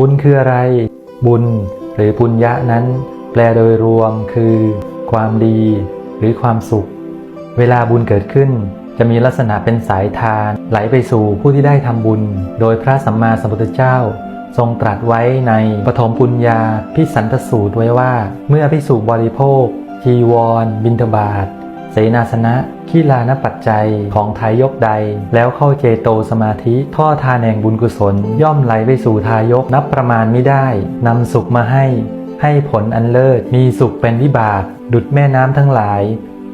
บุญคืออะไร บุญหรือปุญญะนั้น แปลโดยรวมคือ ความดีหรือความสุข เวลาบุญเกิดขึ้น จะมีลักษณะเป็นสายทาน ไหลไปสู่ผู้ที่ได้ทำบุญ โดยพระสัมมาสัมพุทธเจ้า ทรงตรัสไว้ในปฐมปุญญาพิสันตสูตรไว้ว่า เมื่อพิสูบริโภคจีวร บินทบาท เสนาสนะขีลานปัจจัยของทายกใด แล้วเข้าเจโตสมาธิท่อทานแห่งบุญกุศล ย่อมไหลไปสู่ทายกนับประมาณไม่ได้นำสุขมาให้ ให้ผลอันเลิศมีสุขเป็นวิบาก ดุดแม่น้ำทั้งหลาย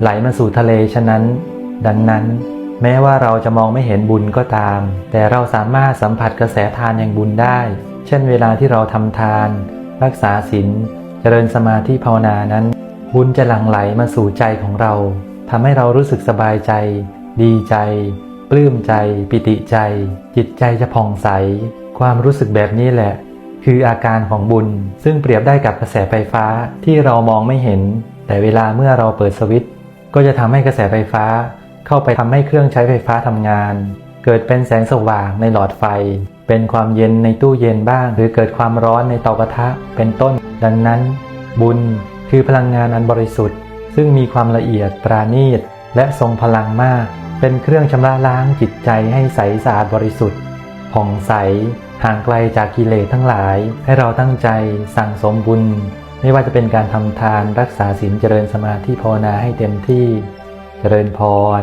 ไหลมาสู่ทะเลฉะนั้น ดังนั้น แม้ว่าเราจะมองไม่เห็นบุญก็ตาม แต่เราสามารถสัมผัสกระแสทานแห่งบุญได้ เช่นเวลาที่เราทำทาน รักษาศีลเจริญสมาธิภาวนานั้น บุญจะหลั่งไหลมาสู่ใจของเราทำให้เรารู้สึกสบายใจ ดีใจ ปลื้มใจ ปิติใจ จิตใจจะผ่องใส ความรู้สึกแบบนี้แหละ คืออาการของบุญซึ่งเปรียบได้กับกระแสไฟฟ้าที่เรามองไม่เห็น แต่เวลาเมื่อเราเปิดสวิตช์ก็จะทำให้กระแสไฟฟ้า เข้าไปทำให้เครื่องใช้ไฟฟ้าทำงาน เกิดเป็นแสงสว่างในหลอดไฟ เป็นความเย็นในตู้เย็นบ้าง หรือเกิดความร้อนในเตากระทะเป็นต้น ดังนั้น บุญ คือพลังงานอันบริสุทธิ์ ซึ่งมีความละเอียดปราณีต และทรงพลังมาก เป็นเครื่องชำระล้างจิตใจให้ใสสะอาดบริสุทธิ์ผ่องใสห่างไกลจากกิเลสทั้งหลาย ให้เราตั้งใจสั่งสมบุญ ไม่ว่าจะเป็นการทำทานรักษาศีลเจริญสมาธิภาวนาให้เต็มที่ เจริญพร